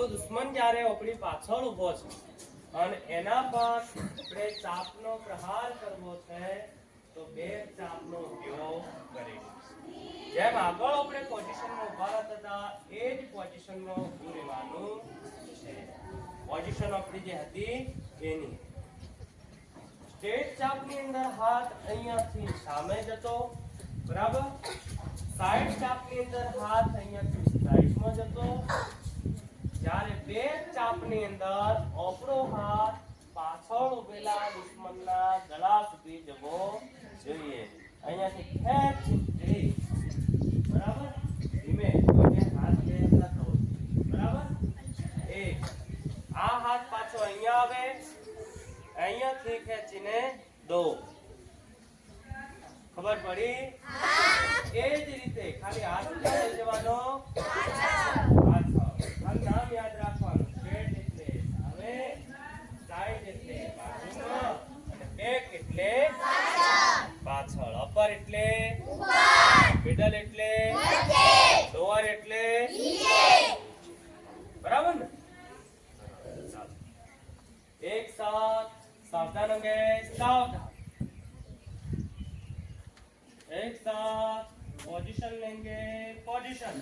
આપણો દુશ્મન જ્યારે આપણી પાછળ ઊભો છે, અને એના પર આપણે ચાપનો પ્રહાર કરવો છે, તો બે ચાપનો ઉપયોગ કરીશું જેમ આગળ આપણે પોઝિશનમાં ઊભા હતા, એ જ પોઝિશનમાં ઊભું રહેવાનું છે. પોઝિશન આપણી જે હતી, એની. સ્ટેટ ચાપની અંદર હાથ અહીંયાથી સામે જતો, બરાબર? સાઈડ ચાપની અંદર હાથ અહીંયાથી સાઈડમાં જતો જ્યારે બે ચાપની અંદર આપણો હાથ પાછળ ઉભેલા દુશ્મનના ગળા સુધી જવો જોઈએ. અહીંયાથી ખેંચ બરાબર? ધીમે હાથ બે. બરાબર? એક. આ હાથ પાછો અહીંયા આવે. અહીંયાથી ખેંચીને દો. ખબર પડી? એ જ રીતે ખાલી હાથ જવાનો પાછળ અપર એટલે મિડલ એટલે લોઅર એટલે બરાબર ને ચાલો. એક સાથ સાવધાન અંગે સાવધાન एक साथ पोजीशन लेंगे पोजीशन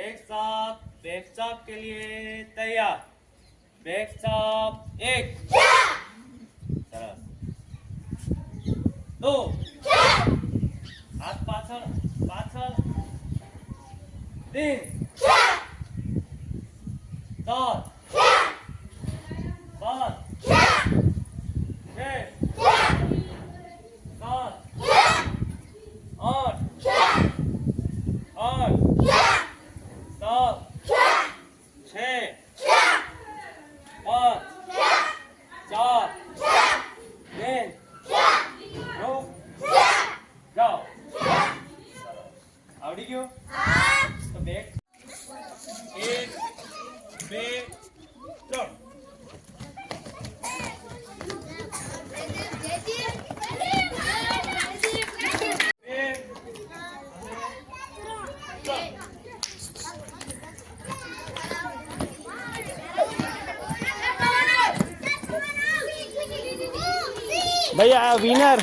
एक साथ बैक चाप के लिए तैयार बैक चाप एक દો હાથ પાછળ પાછળ. તીન. ચાર. પાંચ છ સાત આઠ. ભાઈ આ વિનર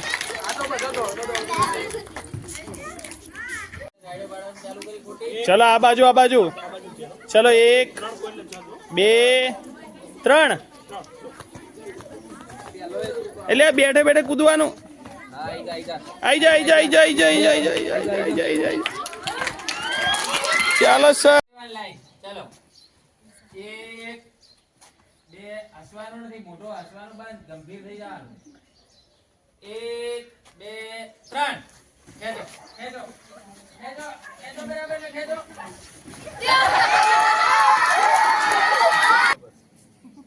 ચલો આ બાજુ આ બાજુ. ચલો એક, બે, ત્રણ. એટલે બેઠે બેઠે કૂદવાનું. આઈ જાય આઈ જા આઈ જા, આઈ જાય આઈ જા આઈ જા ચાલો સર. ચાલો એક, બે હસવાનું નથી મોટો હસવાનું બંધ ગંભીર થઈ જવાનું. એક બે ત્રણ. ખેંચો ખેંચો ખેંચો ખેંચો બરાબર ને ખેંચો.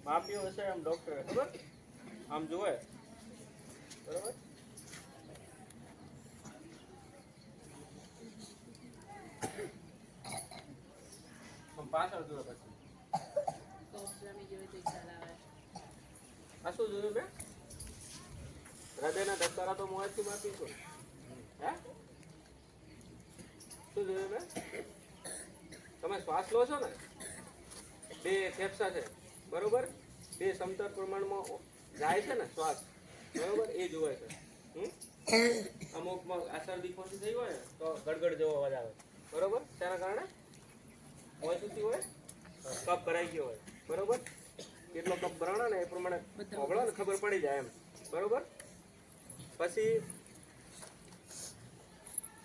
માપ્યું હશે આમ ડોક્ટરે ખબર? આમ જોવે બરોબર? આમ પાછળ જોવે પછી આ શું જોયું મેં હૃદયના ધબકારા તો મોંથી છો. હે? શું જોયું મેં તમે શ્વાસ લો છો ને? બે ફેફસા છે. બરોબર? બે સમતર પ્રમાણમાં જાય છે ને શ્વાસ. બરોબર? એ જોવાય છે? અમુકમાં આ શરદી ખોટી થઈ હોય ને તો ગડગડ જેવો અવાજ આવે. બરોબર? તેના કારણે હોય સુધી હોય કપ ભરાઈ ગયો હોય. બરોબર? કેટલો કપ ભરાણો ને એ પ્રમાણે ને ખબર પડી જાય એમ. બરોબર? પછી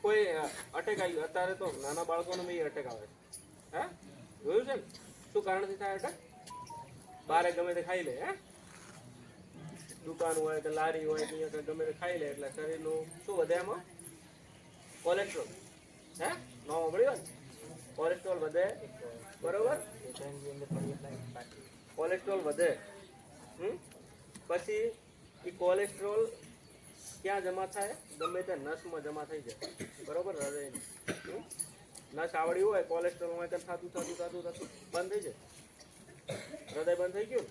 કોઈ અટેક આવી અત્યારે તો નાના બાળકોને બી અટેક આવે છે. હે? જોયું છે ને? શું કારણથી થાય અટેક? બારે ગમે તે ખાઈ લે, હે? દુકાન હોય કે લારી હોય કે ગમે તે ખાઈ લે, એટલે શરીરનું શું વધે એમાં? કોલેસ્ટ્રોલ. હે? નો મળ્યો ને? કોલેસ્ટ્રોલ વધે, બરોબર? કોલેસ્ટ્રોલ વધે. હમ? પછી એ કોલેસ્ટ્રોલ ક્યાં જમા થાય? ગમે તે નસમાં જમા થઈ જાય. બરોબર? હૃદયની? નસ આવડી હોય કોલેસ્ટ્રોલ હોય તો થતું થતું થતું થતું, બંધ થઈ જાય. હૃદય બંધ થઈ ગયું?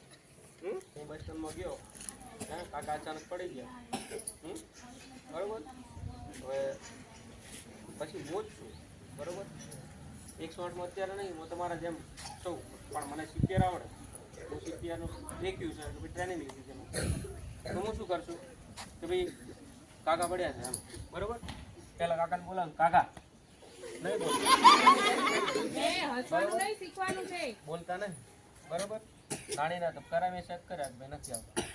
હમ? હું બસ સ્ટેન્ડમાં ગયો. હે, કાકા અચાનક પડી ગયા. હમ? બરોબર? હવે પછી હું જ છું. બરોબર? એકસો આઠમાં અત્યારે નહીં, હું તમારા જેમ છું. પણ મને સીપીઆર આવડે. હું સીપીઆરનું દેખ્યું છે ભાઈ ટ્રેનિંગ લીધી છે. તો હું શું કરશું? કે ભાઈ કાકા પડ્યા છે એમ. બરોબર? પેલા કાકાને બોલાવું કાકા. નહીં બોલ બોલતા નહીં. બરોબર? ગાડીના ધબકારા મેં ચેક કર્યા ભાઈ નથી આવતા.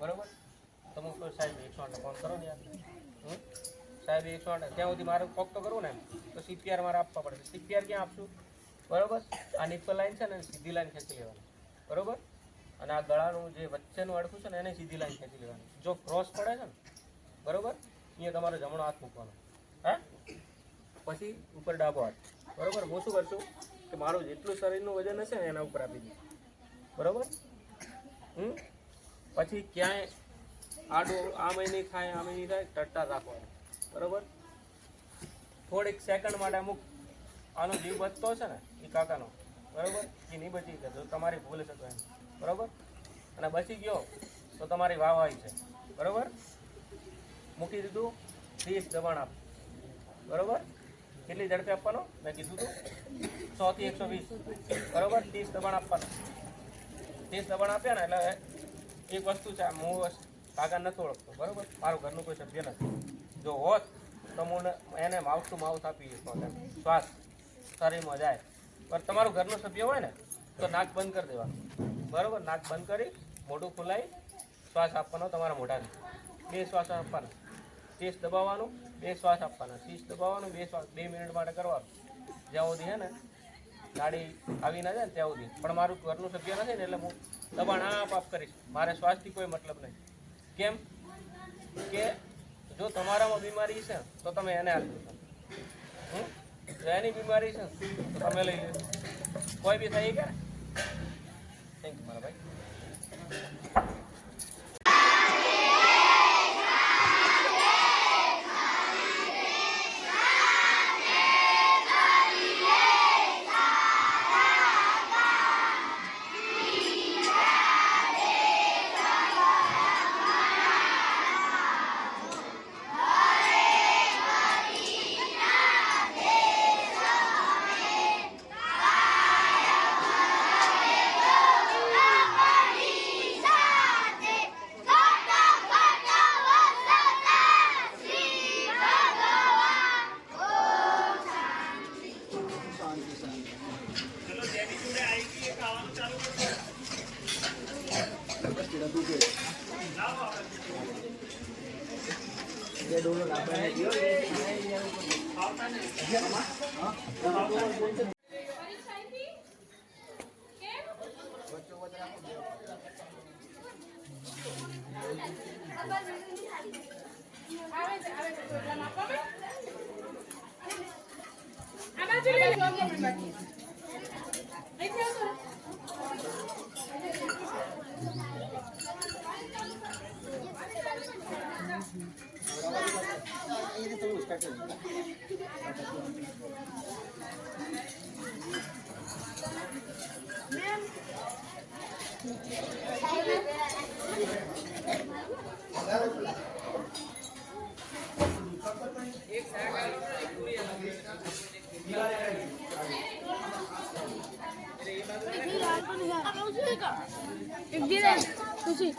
બરોબર? તમે કોઈ સાહેબ એકસો આઠ ફોન કરો ને યાર? સાહેબ એકસો આઠ ત્યાં સુધી મારે કોક તો કરવું ને તો સીપીઆર મારે આપવા પડે સીપીઆર ક્યાં આપશું? બરોબર? આ નિપલ લાઈન છે ને સીધી લાઈન ખેંચી લેવાની. બરોબર? અને આ ગળાનું જે વચ્ચેનું અડખું છે ને એને સીધી લાઈન ખેંચી લેવાની. જો ક્રોસ પડે છે ને બરોબર? અહીંયા તમારે જમણો હાથ મૂકવાનો. હા? પછી ઉપર ડાબો હાથ. બરોબર? હું શું કરશું? કે મારું જેટલું શરીરનું વજન હશે ને એના ઉપર આપી દઉં બરોબર? હમ? પછી ક્યાંય આડું આ મહિની થાય આ નહીં થાય, ટટ્ટા રાખવાનું. બરોબર? થોડીક સેકન્ડ માટે અમુક આનો જીવ બચતો હશે ને એ કાકાનો. બરોબર? એ નહીં બચી ગયો તમારી ભૂલ છે તો એમ. બરોબર? અને બચી ગયો, તો તમારી વાહવાઈ છે. બરોબર? મૂકી દીધું, ત્રીસ દબાણ આપ. બરોબર? કેટલી ઝડપે આપવાનો? મેં કીધું હતું સો થી એકસો વીસ. બરોબર? ત્રીસ દબાણ આપવાનું. ત્રીસ દબાણ આપ્યા ને, એટલે એક વસ્તુ છે હું કાગળ નથી ઓળખતો, બરોબર? મારું ઘરનું કોઈ સભ્ય નથી. જો હોત, તો હું એને માઉથ ટુ માઉથ આપી એમ. શ્વાસ, શરીરમાં જાય. પણ તમારું ઘરનું સભ્ય હોય ને, તો નાક બંધ કરી દેવાનું. બરોબર? નાક બંધ કરી, મોઢું ખુલાવી શ્વાસ આપવાનો તમારા મોઢાને બે શ્વાસ આપવાના. ત્રીસ દબાવવાનું, બે શ્વાસ આપવાના. શીશ દબાવવાનું, બે શ્વાસ, બે મિનિટ માટે કરવાનું. જ્યાં સુધી હે ને, ગાડી આવી ના જાય ને ત્યાં સુધી. પણ મારું ઘરનું સભ્ય નથી ને, એટલે હું દબાણ આપ આપ કરીશ. મારે શ્વાસથી કોઈ મતલબ નહીં. કેમ કે જો તમારામાં બીમારી છે, તો તમે એને આપી હમ? જો એની બીમારી છે, તો તમે લઈ લો કોઈ બી થઈ ગયા થેન્ક યુ મારા ભાઈ. আমার চলে એક દિને ખુશી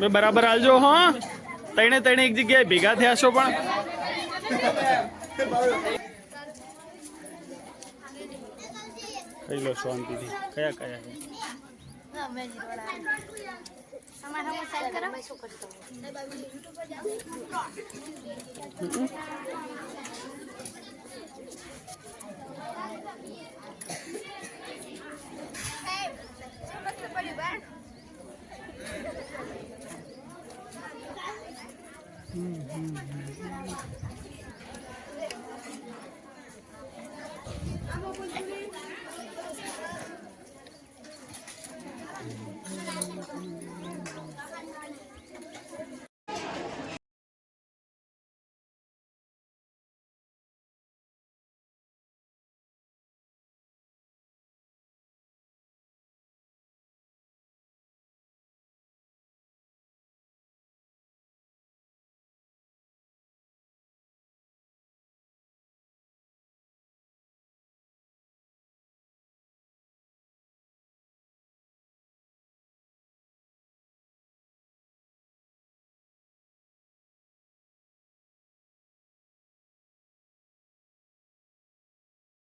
બે બરાબર હાલજો, હો. તણે તણે એક જગ્યાએ ભેગા થયા છો પણ. ખાઈ લો શાંતિથી. કયા કયા છે? Mm-hmm.